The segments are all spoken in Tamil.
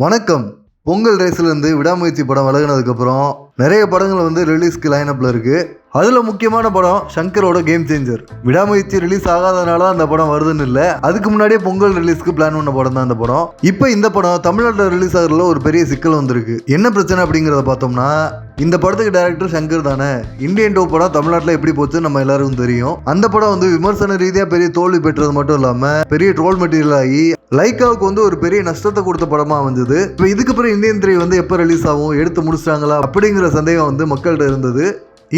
வணக்கம். பொங்கல் ரேஸ்லேருந்து விடாமுயற்சி படம் விலகினதுக்கப்புறம் நிறைய படங்கள் வந்து ரிலீஸ்க்கு லைனப்பில் இருக்குது அதில் முக்கியமான படம் சங்கரோட கேம் சேஞ்சர் விடாமுயற்சி ரிலீஸ் ஆகாதனால அந்த படம் வருதுன்னு இல்லை. அதுக்கு முன்னாடியே பொங்கல் ரிலீஸ்க்கு பிளான் பண்ண படம் தான் அந்த படம். இப்போ இந்த படம் தமிழ்நாட்டில் ரிலீஸ் ஆகிறதுல ஒரு பெரிய சிக்கல் வந்திருக்கு. என்ன பிரச்சனை அப்படிங்கிறத பார்த்தோம்னா இந்த படத்துக்கு டேரக்டர் சங்கர் தானே. இந்தியன் டோ படம் தமிழ்நாட்டில் எப்படி போச்சு நம்ம எல்லாருக்கும் தெரியும். அந்த படம் வந்து விமர்சன ரீதியாக பெரிய தோல்வி பெற்றது மட்டும் இல்லாமல் பெரிய ட்ரோல் மெட்டீரியல் ஆகி லைக்காவுக்கு வந்து ஒரு பெரிய நஷ்டத்தை கொடுத்த படமாக அமைஞ்சது. இப்போ இதுக்கப்புறம் இந்தியன் த்ரீ வந்து எப்போ ரிலீஸ் ஆகும் எடுத்து முடிச்சிட்டாங்களா அப்படிங்கிற சந்தேகம் வந்து மக்கள்கிட்ட இருந்தது.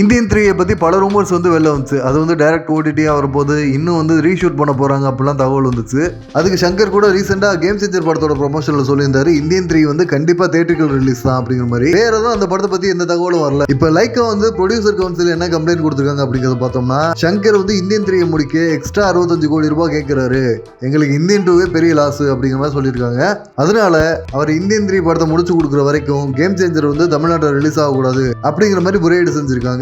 இந்தியன் த்ரீயை பற்றி பல ரூமர்ஸ் வந்து வெளில வந்துச்சு. அது வந்து டைரக்ட் ஓடிடியாக வரும்போது இன்னும் வந்து ரீஷூட் பண்ண போகிறாங்க அப்படிலாம் தகவல் வந்துச்சு. அதுக்கு சங்கர் கூட ரீசெண்டாக கேம் சேஞ்சர் படத்தோட ப்ரொமோஷனில் சொல்லியிருந்தாரு. இந்தியன் த்ரீ வந்து கண்டிப்பாக தேட்டரிக்கல் ரிலீஸ் தான் அப்படிங்கிற மாதிரி. வேற எதுவும் அந்த படத்தை பற்றி எந்த தகவலும் வரல. இப்போ லைக்கா வந்து ப்ரொடியூசர் கவுன்சில் என்ன கம்ப்ளைண்ட் கொடுத்துருக்காங்க அப்படிங்கிறத பார்த்தோம்னா சங்கர் வந்து இந்தியன் த்ரீயை முடிக்க எக்ஸ்ட்ரா அறுபத்தஞ்சு கோடி ரூபாய் கேட்குறாரு. எங்களுக்கு இந்தியன் டூவே பெரிய லாஸ் அப்படிங்கிற மாதிரி சொல்லியிருக்காங்க. அதனால அவர் இந்தியன் த்ரீ படத்தை முடிச்சு கொடுக்குற வரைக்கும் கேம் சேஞ்சர் வந்து தமிழ்நாட்டில் ரிலீஸ் ஆகக்கூடாது அப்படிங்கிற மாதிரி முறையீடு செஞ்சுருக்காங்க.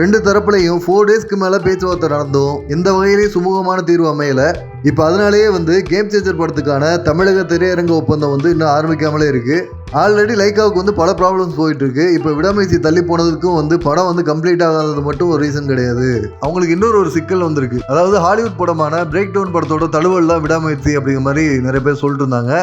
ரெண்டு தரப்புலையும் ஃபோர் டேஸ்க்கு மேலே பேச்சுவார்த்தை நடந்தும் எந்த வகையிலேயே சுமூகமான தீர்வு அமையல. இப்போ அதனாலேயே வந்து கேம் சேஞ்சர் படத்துக்கான தமிழக திரையரங்க ஒப்பந்தம் வந்து இன்னும் ஆரம்பிக்காமலே இருக்கு. ஆல்ரெடி லைக்காவுக்கு வந்து பல ப்ராப்ளம்ஸ் போயிட்டு இருக்கு இப்போ விடாமுயற்சி தள்ளி போனதுக்கும் வந்து படம் வந்து கம்ப்ளீட் ஆகாதது மட்டும் ஒரு ரீசன் கிடையாது. அவங்களுக்கு இன்னொரு ஒரு சிக்கல் வந்திருக்கு. அதாவது ஹாலிவுட் படமான பிரேக் டவுன் படத்தோட தழுவல் தான் விடாமுயற்சி அப்படிங்கிற மாதிரி நிறைய பேர் சொல்லிட்டு இருந்தாங்க.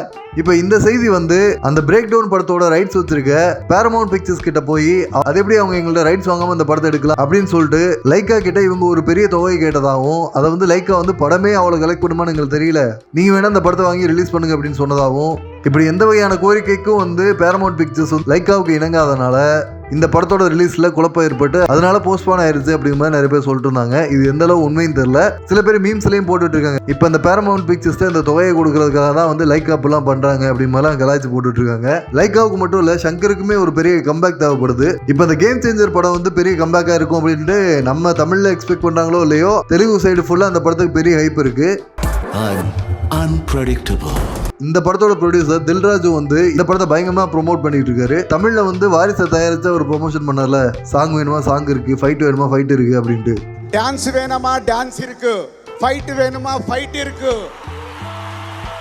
இப்போ இந்த செய்தி வந்து அந்த பிரேக் டவுன் படத்தோட ரைட்ஸ் வச்சிருக்க பேரமௌண்ட் பிக்சர்ஸ் கிட்ட போய் அது எப்படி அவங்க எங்கள்ட்ட ரைட்ஸ் வாங்காம இந்த படத்தை எடுக்கலாம் அப்படின்னு சொல்லிட்டு லைக்கா கிட்ட இவங்க ஒரு பெரிய தொகை கேட்டதாகவும் அதை வந்து லைக்கா வந்து படமே அவ்வளோ கலெக்ட் பண்ணுமான்னு எங்களுக்கு தெரியல. நீங்க வேணா அந்த படத்தை வாங்கி ரிலீஸ் பண்ணுங்க அப்படின்னு சொன்னதாகவும் இப்படி எந்த வகையான கோரிக்கைக்கும் வந்து பேரமௌண்ட் பிக்சர்ஸ் வந்து லைக்காவுக்கு இணங்காதனால இந்த படத்தோட ரிலீஸ்ல குழப்பம் ஏற்பட்டு அதனால போஸ்ட்போன் ஆயிருச்சு அப்படிங்கிற மாதிரி நிறைய பேர் சொல்லிட்டு இருந்தாங்க. இது எந்த அளவு உண்மையும் தெரியல. சில பேர் மீம்ஸ்லயும் போட்டுட்டு இருக்காங்க. இப்போ இந்த பேரமௌண்ட் பிக்சர்ஸ் இந்த தொகையை கொடுக்கறதுக்காக தான் வந்து லைக் எல்லாம் பண்றாங்க அப்படி மாதிரிலாம் கலாய்ச்சி போட்டுட்டு இருக்காங்க. லைக்காவுக்கு மட்டும் இல்ல சங்கருக்குமே ஒரு பெரிய கம்பேக் தேவைப்படுது. இப்போ இந்த கேம் சேஞ்சர் படம் வந்து பெரிய கம்பேக்கா இருக்கும் அப்படின்ட்டு நம்ம தமிழ்ல எக்ஸ்பெக்ட் பண்றாங்களோ இல்லையோ தெலுங்கு சைடு ஃபுல்லா அந்த படத்துக்கு பெரிய ஹைப் இருக்கு. I'm unpredictable. இந்த படத்தோட ப்ரொடியூசர் தில்ராஜு வந்து இந்த படத்தை பயங்கரமா ப்ரோமோட் பண்ணிட்டு இருக்காரு. தமிழ்ல வந்து வாரிசை தயாரிச்ச ஒரு ப்ரொமோஷன் பண்ணல சாங் வேணுமா? சாங் இருக்கு. ஃபைட் வேணுமா? ஃபைட் இருக்கு அப்படின்ட்டு. டான்ஸ் வேணுமா? டான்ஸ் இருக்கு. ஃபைட் வேணுமா? ஃபைட் இருக்கு.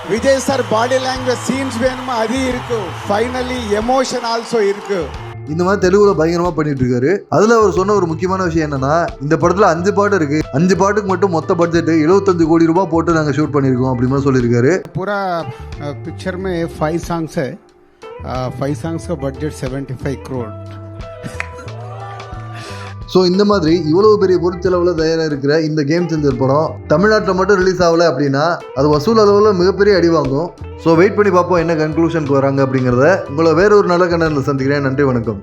Vijay sir body language scenes வேணுமா? அது இருக்கு. ஃபைனலி எமோஷன் ஆல்சோ இருக்கு. இந்த மாதிரி தெலுங்குல பயங்கரமா பண்ணிட்டு இருக்காரு அதுல அவர் சொன்ன ஒரு முக்கியமான விஷயம் என்னன்னா இந்த படத்துல அஞ்சு பாட்டு இருக்கு அஞ்சு பாட்டுக்கு மட்டும் மொத்த பட்ஜெட் 75 கோடி ரூபாய் போட்டு நாங்க ஷூட் பண்ணிருக்கோம் அப்படி மாதிரி சொல்லியிருக்காரு पूरा पिक्चर में फाइव सॉन्ग्स है फाइव सॉन्ग्स का budget seventy five crore so இந்த மாதிரி இவ்வளவு பெரிய பொருட்செலவில் தயாராக இருக்கிற இந்த கேம் சேஞ்சர் படம் தமிழ்நாட்டில் மட்டும் ரிலீஸ் ஆகல அப்படின்னா அது வசூல் அளவில் மிகப்பெரிய அடி வாங்கும். ஸோ வெயிட் பண்ணி பார்ப்போம் என்ன கன்க்ளூஷனுக்கு வராங்க அப்படிங்கிறத. உங்களை வேற ஒரு நல்ல கண்ணனில் சந்திக்கிறேன். நன்றி வணக்கம்.